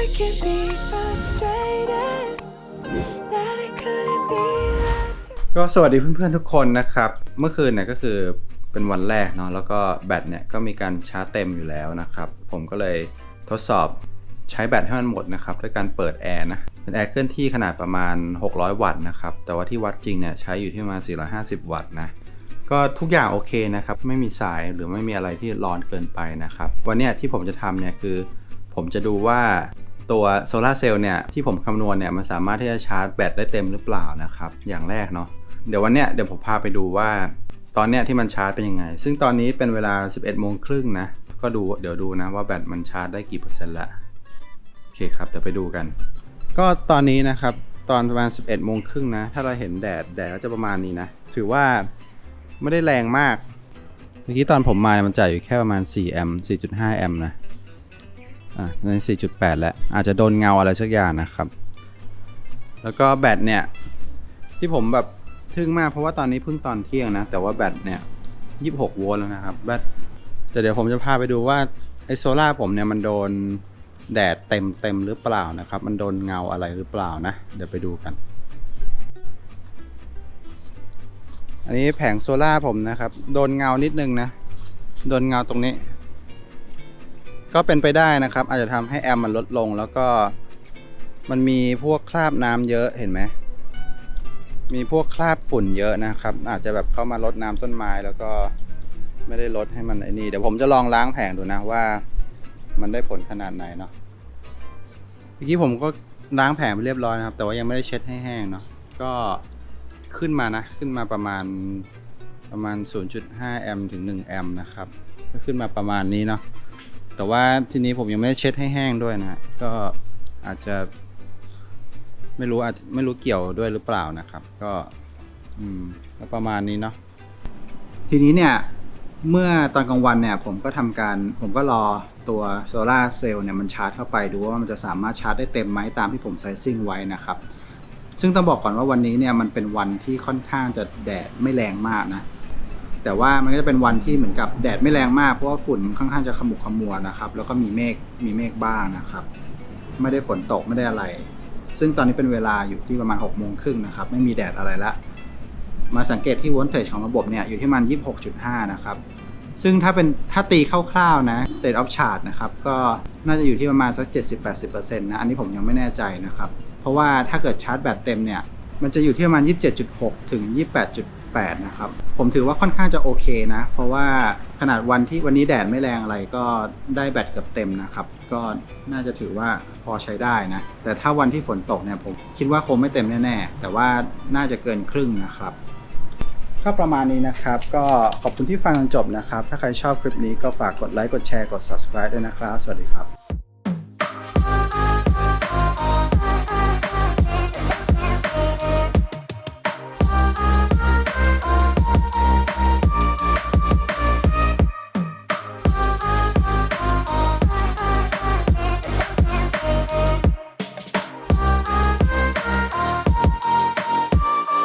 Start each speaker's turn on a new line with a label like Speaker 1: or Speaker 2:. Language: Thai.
Speaker 1: I can be frustrated that it couldn't be that
Speaker 2: ก็สวัสดีเพื่อนๆทุกคนนะครับ เมื่อคืนเนี่ยก็คือเป็นวันแรกเนาะแล้วก็แบตเนี่ยก็มีการชาร์จเต็มอยู่แล้วนะครับ ผมก็เลยทดสอบใช้แบตให้มันหมดนะครับ ด้วยการเปิดแอร์นะ เป็นแอร์เคลื่อนที่ขนาดประมาณ 600 วัตต์นะครับ แต่ว่าที่วัดจริงเนี่ยใช้อยู่ที่ประมาณ 450 วัตต์นะก็ทุกอย่างโอเคนะครับ ไม่มีสายหรือไม่มีอะไรที่ร้อนเกินไปนะครับ วันนี้ที่ผมจะทำเนี่ยคือ ผมจะดูว่า ตัวโซลาเซลล์เนี่ยที่ผมคำนวณเนี่ยมันสามารถที่จะชาร์จแบตได้เต็มหรือเปล่านะครับอย่างแรกเนาะเดี๋ยววันเนี้ยเดี๋ยวผมพาไปดูว่าตอนเนี้ยที่มันชาร์จเป็นยังไง ซึ่งตอนนี้เป็นเวลา 11โมงครึ่งนะก็ดูเดี๋ยวดูนะว่าแบตมันชาร์จได้กี่เปอร์เซ็นต์ละโอเคครับเดี๋ยวไปดูกัน ก็ตอนนี้นะครับตอนประมาณ 11โมงครึ่งนะถ้าเราเห็นแดดแดดก็จะประมาณนี้นะถือว่าไม่ได้แรงมากเมื่อกี้ตอนผมมามันจ่ายอยู่แค่ประมาณ4แอมป์4.5แอมป์นะ อะใน 4.8 แล้ว อาจจะโดนเงาอะไรสักอย่างนะครับ แล้วก็แบตเนี่ย ที่ผมแบบทึ่งมากเพราะว่าตอนนี้เพิ่งตอนเที่ยงนะ แต่ว่าแบตเนี่ย 26 โวลต์แล้วนะครับ แบตแต่เดี๋ยวผมจะพาไปดูว่า ไอโซล่าผมเนี่ยมันโดนแดดเต็มเต็มหรือเปล่านะครับ มันโดนเงาอะไรหรือเปล่านะ เดี๋ยวไปดูกัน อันนี้แผงโซล่าผมนะครับ โดนเงานิดนึงนะ โดนเงาตรงนี้ ก็เป็นไปได้นะครับ อาจจะทำให้แอมมันลดลงแล้วก็มันมีพวกคราบน้ำเยอะเห็นไหมมีพวกคราบฝุ่นเยอะนะครับ อาจจะแบบเข้ามาลดน้ำต้นไม้แล้วก็ไม่ได้ลดให้มันไอ้นี่เดี๋ยวผมจะลองล้างแผงดูนะว่ามันได้ผลขนาดไหนเนาะเมื่อกี้ผมก็ล้างแผงไปเรียบร้อยนะครับ แต่ว่ายังไม่ได้เช็ดให้แห้งเนาะก็ขึ้นมานะ ขึ้นมาประมาณประมาณ 0.5 แอมป์ถึง 1 แอมป์นะครับ ก็ขึ้นมาประมาณนี้เนาะ แต่ว่าทีนี้ผมยังไม่ได้เช็ดให้แห้งด้วยนะก็อาจจะ ไม่รู้อาจไม่รู้เกี่ยวด้วยหรือเปล่านะครับ ก็อืมก็ประมาณนี้เนาะทีนี้เนี่ยเมื่อตอนกลางวันเนี่ยผมก็ทำการผมก็รอตัวโซลาเซลล์เนี่ยมันชาร์จเข้าไปดูว่ามันจะสามารถชาร์จได้เต็มไหมตามที่ผมไซซิ่งไว้นะครับ ซึ่งต้องบอกก่อนว่าวันนี้เนี่ยมันเป็นวันที่ค่อนข้างจะแดดไม่แรงมากนะ แต่ว่ามันก็จะเป็นวันที่เหมือนกับแดดไม่แรงมากเพราะว่าฝุ่นค่อนข้างจะขมุกขมัวนะครับ แล้วก็มีเมฆมีเมฆบ้างนะครับ ไม่ได้ฝนตกไม่ได้อะไร ซึ่งตอนนี้เป็นเวลาอยู่ที่ประมาณ6กโมงครึ่งนะครับ ไม่มีแดดอะไรละมาสังเกตที่วอลเทจของระบบเนี่ยอยู่ที่ประมัน 26.5 นะครับ ซึ่งถ้าเป็นถ้าตีคร่าวๆนะ state of charge นะครับก็น่าจะอยู่ที่ประมาณสัก 70-80%นะอันนี้ผมยังไม่แน่ใจนะครับ เพราะว่าถ้าเกิดชาร์จแบตเต็มเนี่ยมันจะอยู่ที่ประมาณ 27.6 ถึง 28.8 นะครับ ผมถือว่าค่อนข้างจะโอเคนะ เพราะว่าขนาดวันที่วันนี้แดดไม่แรงอะไรก็ได้แบตเกือบเต็มนะครับ ก็น่าจะถือว่าพอใช้ได้นะ แต่ถ้าวันที่ฝนตกเนี่ยผมคิดว่าคงไม่เต็มแน่ๆ แต่ว่าน่าจะเกินครึ่งนะครับก็ประมาณนี้นะครับ ก็ขอบคุณที่ฟังจนจบนะครับ ถ้าใครชอบคลิปนี้ก็ฝากกดไลค์ กดแชร์ กด subscribe ด้วยนะครับ สวัสดีครับ